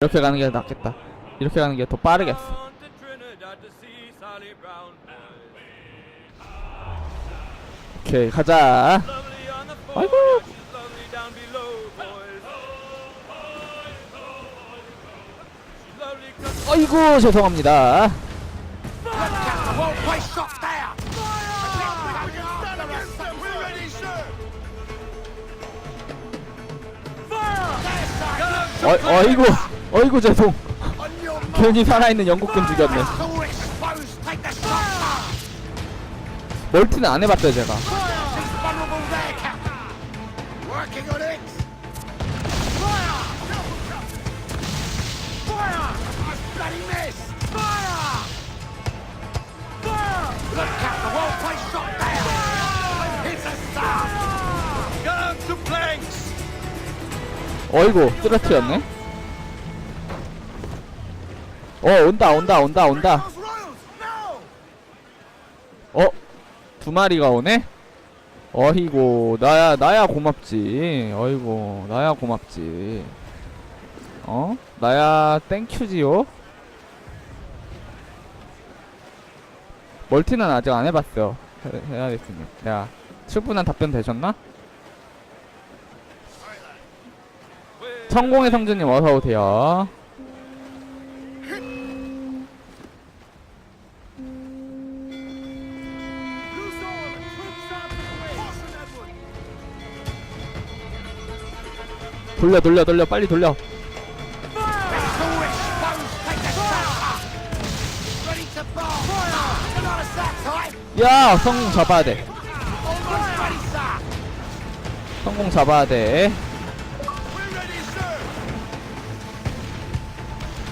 이렇게 가는 게 낫겠다. 이렇게 가는 게 더 빠르겠어. 오케이, 가자. 아이고. 아이고, 죄송합니다. 어, 어이구, 어이구, 죄송. 괜히 살아있는 영국군 죽였네. 멀티는 안 해봤어요, 제가. 어이구, 쓰러트였네. 어, 온다, 온다, 온다, 온다. 어? 두 마리가 오네? 어이고, 나야, 나야 고맙지. 어이고, 나야 고맙지. 어? 나야 땡큐지요? 멀티는 아직 안 해봤어요. 해, 해야겠습니다. 야, 충분한 답변 되셨나? 성공의 성주님 어서오세요. 돌려, 돌려, 돌려, 빨리 돌려. 야, 성공 잡아야 돼. 성공 잡아야 돼.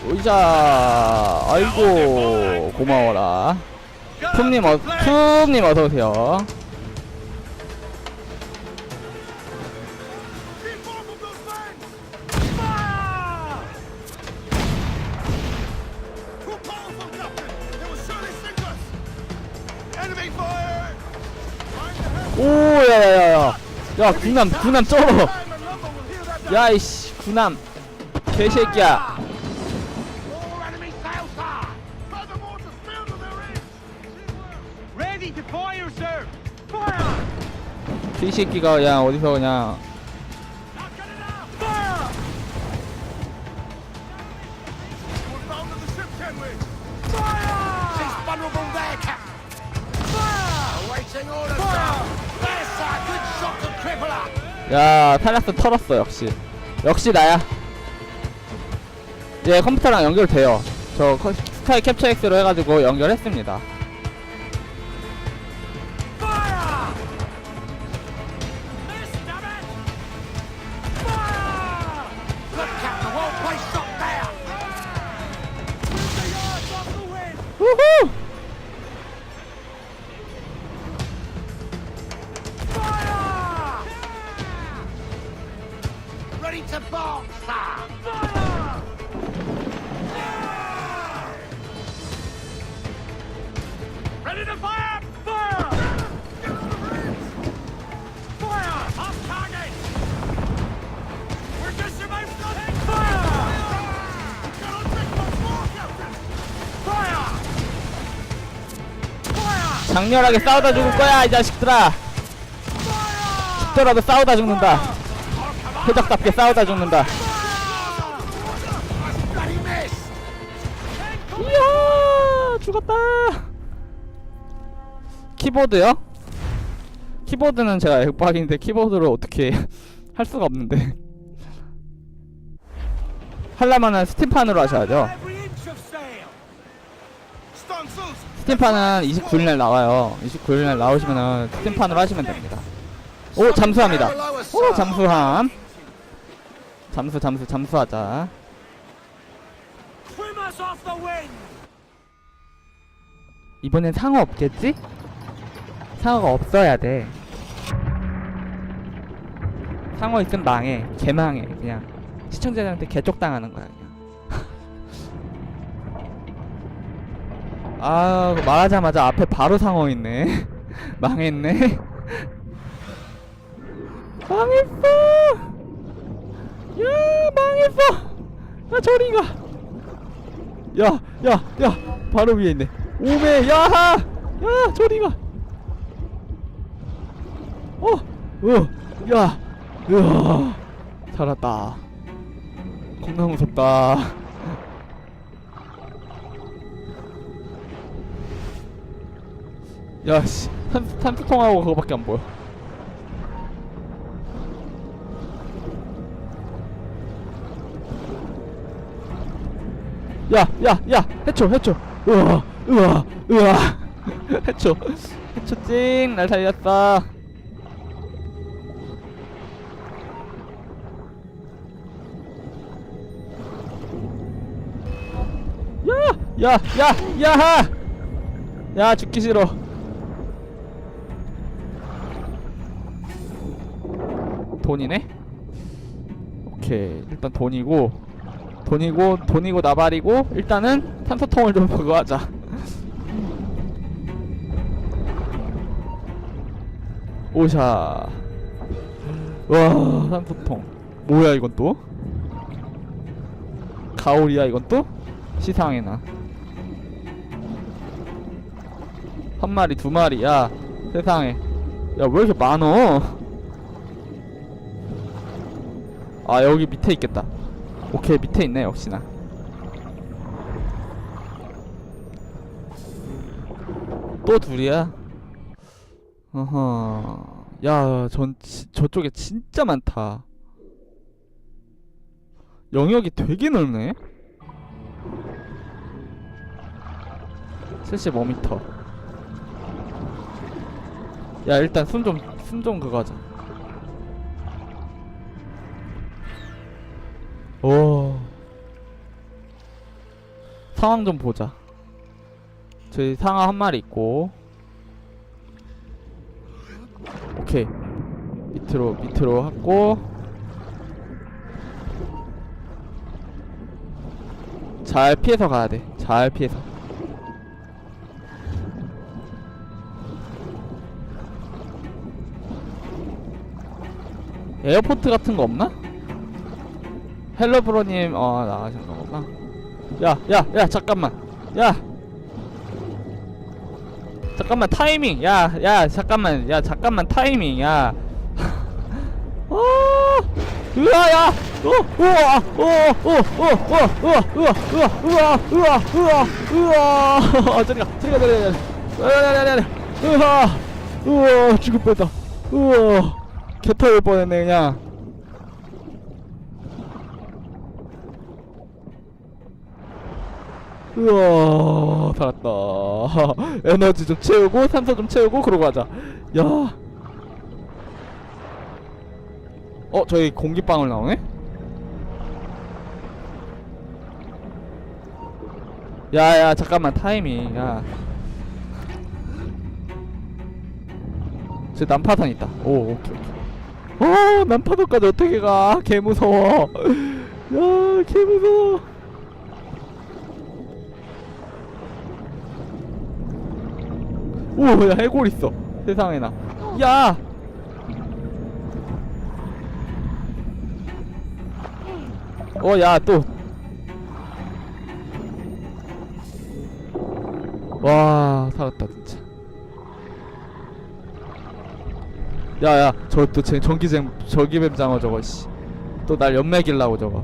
의자 아이고 고마워라 품님 어 품님 어서 오세요 오 야야야야 야 군남 군남 쩔어. 야이씨 군남 개새끼야! 개새끼가 그냥 어디서 그냥 야 탈락스 털었어 역시. 역시 나야. 예 컴퓨터랑 연결돼요. 저 커- 스카이 캡처 X로 해가지고 연결했습니다 장렬하게 싸우다 죽을 거야 이 자식들아! 죽더라도 싸우다 죽는다 표적답게 싸우다 죽는다! 이야 죽었다 키보드요? 키보드는 제가 엑박인데 키보드를 어떻게 할 수가 없는데 하려면은 스팀판으로 하셔야죠 스팀판은 29일날 나와요 29일날 나오시면은 스팀판으로 하시면 됩니다 오 잠수합니다 오 잠수함 잠수 잠수 잠수하자! 이번엔 상어 없겠지? 상어가 없어야 돼. 상어 있으면 망해. 개망해. 그냥 시청자들한테 개쪽당하는 거야. 그냥. 아 말하자마자 앞에 바로 상어 있네. 망했네. 망했어. 야 망했어. 야 저리가 야 야 야 바로 위에 있네 오메 야하 야 저리가 어, 어, 야, 으아, 살았다. 겁나 무섭다. 야, 씨, 탄, 탄수통하고 그거밖에 안 보여. 야, 야, 야, 해초, 해초. 으아, 으아, 으아. 해초, 해초 찡, 날 살렸어. 야! 야! 야! 야하! 야 죽기 싫어 돈이네? 오케이 일단 돈이고 돈이고 돈이고 나발이고 일단은 탄소통을 좀 그거 하자. 오샤. 와 탄소통. 뭐야 이건 또? 가오리야 이건 또? 시상해나. 한 마리 두 마리. 야 세상에. 야 왜 이렇게 많어 아 여기 밑에 있겠다. 오케이 밑에 있네 역시나. 또 둘이야? 어허. 야전 저쪽에 진짜 많다. 영역이 되게 넓네. 75m 야 일단 숨 좀 숨 좀 그거 하자 오. 상황 좀 보자. 저희 상어 한 마리 있고. 오케이. 밑으로 밑으로 하고. 잘 피해서 가야 돼 잘 피해서. 에어포트 같은 거 없나? 헬로브로님 어 나가신 거구나 야야 야 잠깐만. 야. 잠깐만 타이밍. 야야 잠깐만. 야 잠깐만 타이밍. 야. 어, 으아 야. 어, 우와. 어, 어, 어, 어, 우와 우와 우와 우와 우와 우와 우와. 저리 가 저리 가 저리 가 저리 가. 우와 우와 죽을 뻔했다. 우와. 개털 뻔했네 그냥 우와 살았다 에너지 좀 채우고 산소 좀 채우고 그러고 가자 야 어, 저기 공기방울 나오네? 야, 야, 잠깐만, 타이밍, 야. 저 난파선 있다. 오, 오케이, 오케이. 어, 난파선까지 어떻게 가? 개 무서워. 야, 개 무서워. 오, 야, 해골 있어. 세상에나. 야! 어, 야, 또. 와, 살았다, 진짜. 야, 야, 저 또 전기쟁, 전기뱀 장어 저거, 씨. 또 날 연맥일라고 저거.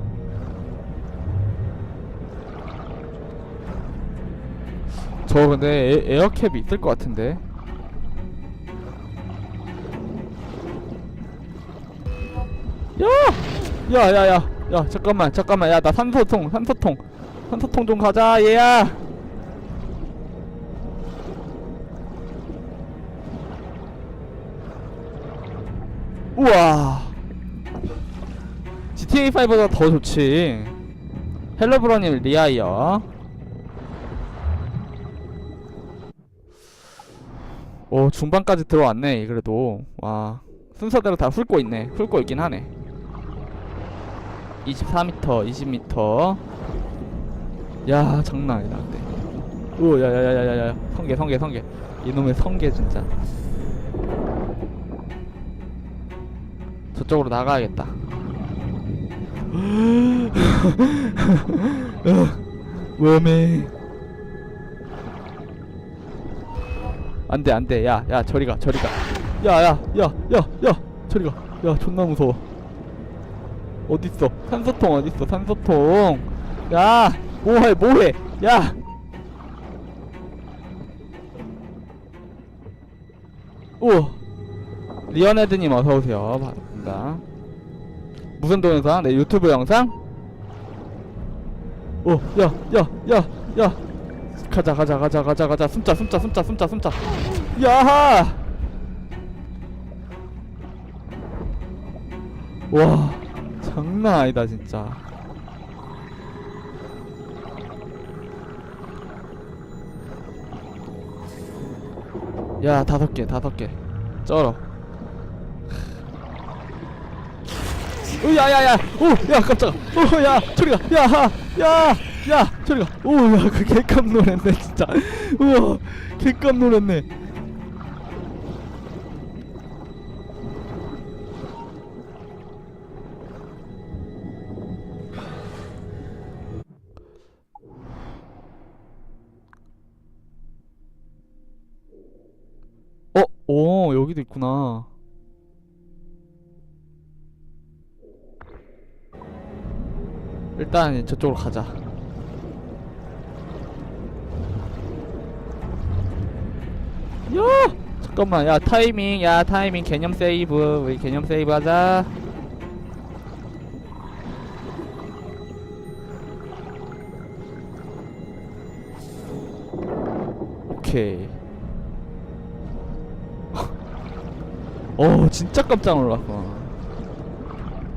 저 근데 에, 에어캡이 있을 것 같은데. 야! 야, 야, 야. 야, 잠깐만, 잠깐만. 야, 나 산소통, 산소통. 산소통 좀 가자, 얘야. 우와. GTA5보다 더 좋지. 헬로브로님 리아이어. 오, 중반까지 들어왔네, 그래도. 와. 순서대로 다 훑고 있네. 훑고 있긴 하네. 24m, 20m. 야, 장난 아니다, 근데. 오, 야, 야, 야, 야, 야, 야. 성게, 성게, 성게. 이놈의 성게, 진짜. 저쪽으로 나가야겠다. 웜에 안돼 안돼. 야 야 저리가 저리가. 야 야 야 야 야 저리가. 야 존나 무서워. 어딨어? 산소통 어딨어? 산소통. 야 뭐해 뭐해? 야! 오! 리언헤드님 어서오세요. 반갑습니다. 무슨 동영상? 내 유튜브 영상? 오, 야, 야, 야, 야. 가자, 가자, 가자, 가자, 가자. 숨자, 숨자, 숨자, 숨자, 숨자. 야! 와, 장난 아니다, 진짜. 야, 다섯 개, 다섯 개. 쩔어. 야야야 오야 깜짝아 오야 저리가 야야야 저리가 오야 그 개깜 놀랐네 진짜 우와 개깜 놀랐네 어? 오 여기도 있구나 일단 저쪽으로 가자. 야! 잠깐만, 야 타이밍, 야 타이밍 개념 세이브, 우리 개념 세이브 하자. 오케이. 어, 진짜 깜짝 놀랐어.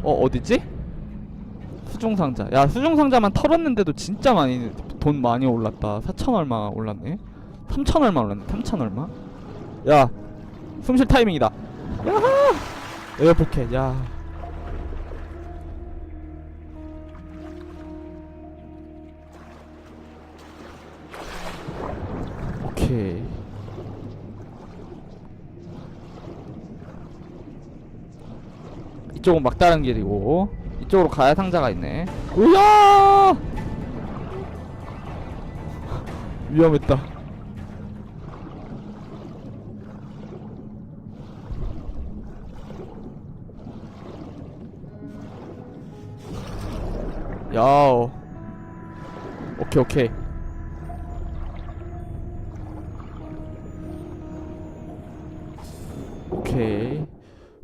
어, 어디지? 수중 상자. 야, 수중 상자만 털었는데도 진짜 많이 돈 많이 올랐다. 4천 얼마 올랐네. 3천 얼마 올랐네. 3천 얼마? 야, 숨쉴 타이밍이다. 야하! 에어포켓. 야. 오케이. 이쪽은 막다른 길이고 이쪽으로 가야 상자가 있네. 우야! 위험했다. 야오. 오케이 오케이. 오케이.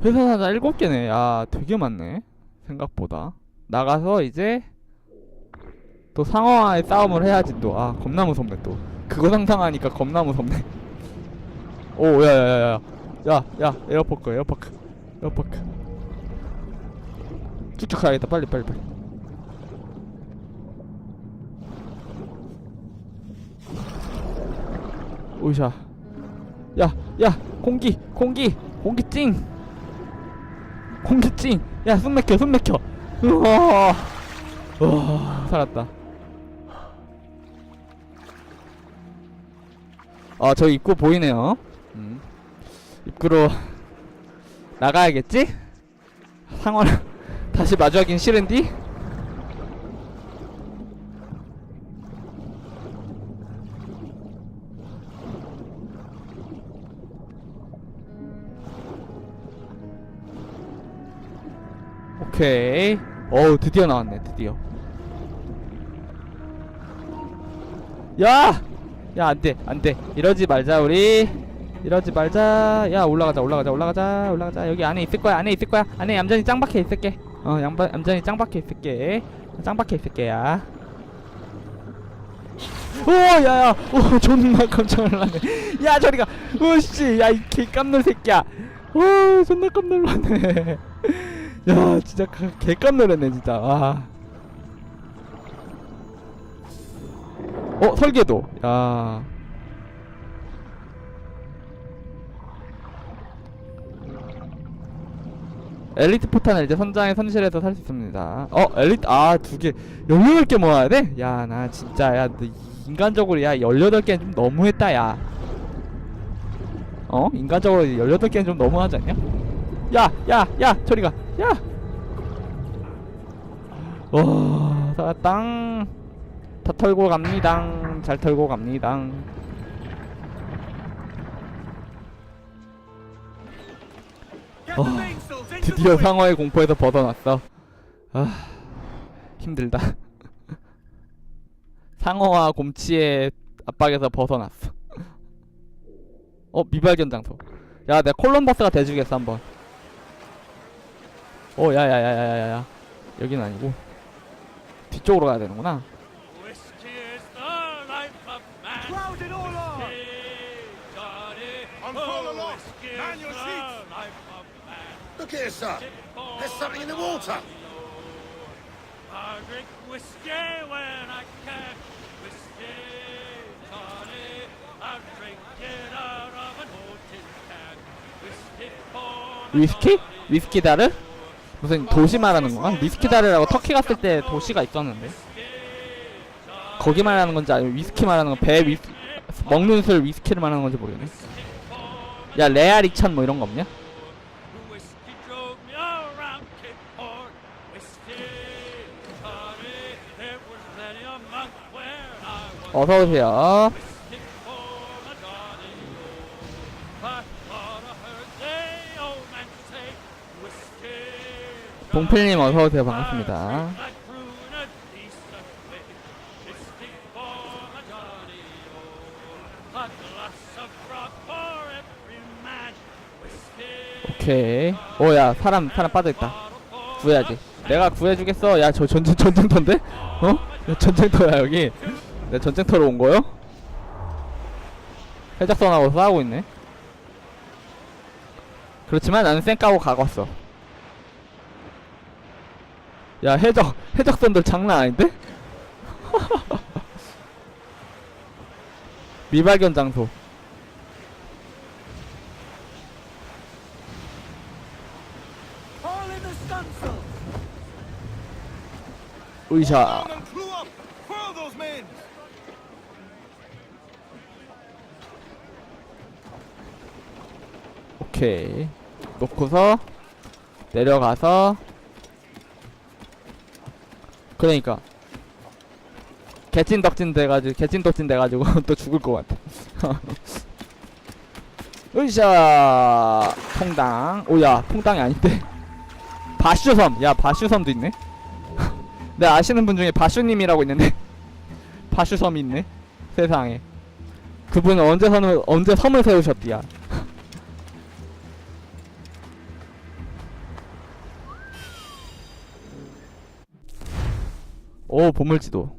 회사 사자 7개네. 야, 되게 많네. 생각보다. 나가서 이제 또 상어와의 싸움을 해야지 또. 아, 겁나 무섭네 또. 그거 상상하니까 겁나 무섭네. 오, 야, 야, 야, 야. 야, 야, 에어포크, 에어포크. 에어포크. 쭉쭉 가야겠다. 빨리, 빨리, 빨리. 오샤. 야, 야, 공기, 공기, 공기 찡. 공기 찡. 야, 숨 막혀, 숨 막혀. 우와. 우와, 살았다. 아, 저 입구 보이네요. 음. 입구로 나가야겠지? 상어를 다시 마주하긴 싫은디? 오케이. 어우, 드디어 나왔네, 드디어. 야! 야, 안 돼, 안 돼. 이러지 말자, 우리. 이러지 말자. 야, 올라가자, 올라가자, 올라가자, 올라가자. 여기 안에 있을 거야, 안에 있을 거야. 안에 얌전히 짱 박혀 있을게. 어, 양바, 얌전히 짱 박혀 있을게. 짱 박혀 있을게, 야. 오, 야, 야, 오, 존나 깜짝 놀랐네. 야, 저리가. 오, 씨, 야, 이 개 깜놀 새끼야. 오, 존나 깜놀 놀랐네. 야, 진짜 가- 개 깜놀했네, 진짜. 와. 어, 설계도. 야. 엘리트 포탄을 이제 선장의 선실에서 살 수 있습니다. 어, 엘리트, 아, 두 개. 18개 모아야 돼? 야, 나 진짜, 야, 너 인간적으로, 야, 18개는 좀 너무했다, 야. 어? 인간적으로 18개는 좀 너무하지 않냐? 야, 야, 야, 저리 가. 야! 와, 다 땅. 다 털고 갑니다. 잘 털고 갑니다. Into 드디어. 상어의 공포에서 벗어났어. 아, 힘들다. 상어와 곰치의 압박에서 벗어났어. 어, 미발견 장소. 야, 내가 콜럼버스가 돼주겠어, 한번. 어, 야, 야, 야, 야, 야, 야. 여긴 아니고. 뒤쪽으로 가야 되는구나. Oh. Look here, sir. There's something in the water. I drink whiskey when I can. Whiskey. I drink it out of an old tin can. Whiskey for 위스키? 위스키 다르? 무슨 도시 말하는 건가? 위스키 다르라고 터키 갔을 때 도시가 있었는데. 거기 말하는 건지 아니면 위스키 말하는 건배 위스 먹는 술 위스키를 말하는 건지 모르겠네. 야 레알 2000뭐 이런 거 없냐? Whiskey drove me around Cape Horn. Whiskey, Johnny. There was plenty of monk where I was. 어서 오세요. Whiskey for the Johnny. But what I heard the old man say. Whiskey. 봉필님 어서 오세요. 반갑습니다. 오케이. 오야 사람 사람 빠져 있다. 구해야지. 내가 구해주겠어. 야 저 전쟁 전쟁터인데? 어? 야, 전쟁터야 여기. 내 전쟁터로 온 거요? 해적선하고 싸우고 있네. 그렇지만 나는 쌩 까고 가봤어. 야 해적 해적선들 장난 아닌데? 미발견 장소. Men. 오케이. 놓고서 내려가서 그러니까. 개찐덕진 돼가지고 개찐덕진 돼가지고 또 죽을 것 같아. 으쌰! 통당. 오야 통당이 아닌데. 바슈섬. 야 바슈섬도 있네. 내 아시는 분 중에 바슈님이라고 있는데. 바슈섬이 있네? 세상에. 그분은 언제 섬을 언제 섬을 세우셨디야. 오 보물지도.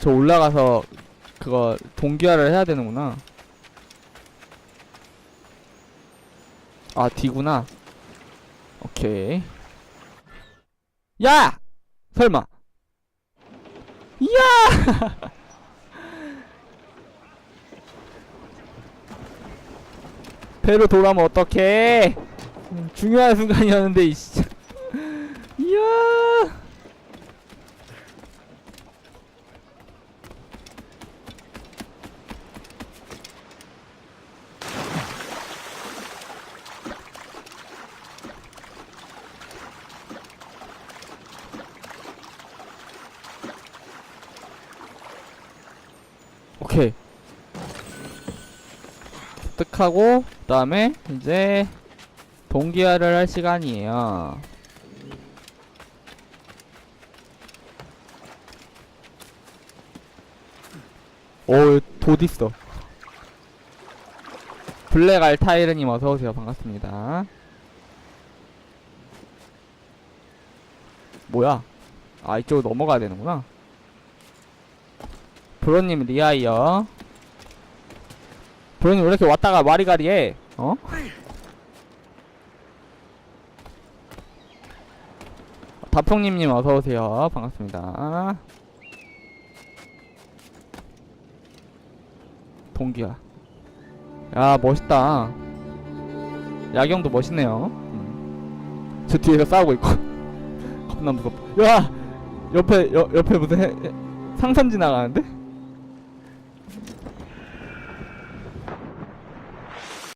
저 올라가서 그거 동기화를 해야 되는구나. 아 D구나. 오케이. 야! 설마. 야! 배로 돌아오면 어떡해? 음, 중요한 순간이었는데 이씨 이야 오케이 습득하고 그 다음에 이제 동기화를 할 시간이에요. 오, 돛 있어. 블랙 알타이르님 어서 오세요. 반갑습니다. 뭐야? 아 이쪽으로 넘어가야 되는구나. 브로님 리아이어. 브로님 왜 이렇게 왔다가 와리가리해? 어? 다풍님님 어서 오세요. 반갑습니다. 동기야. 야 멋있다. 야경도 멋있네요. 음. 저 뒤에서 싸우고 있고. 겁나 무섭다. 야 옆에 여, 옆에 무슨 해, 해- 상선 지나가는데?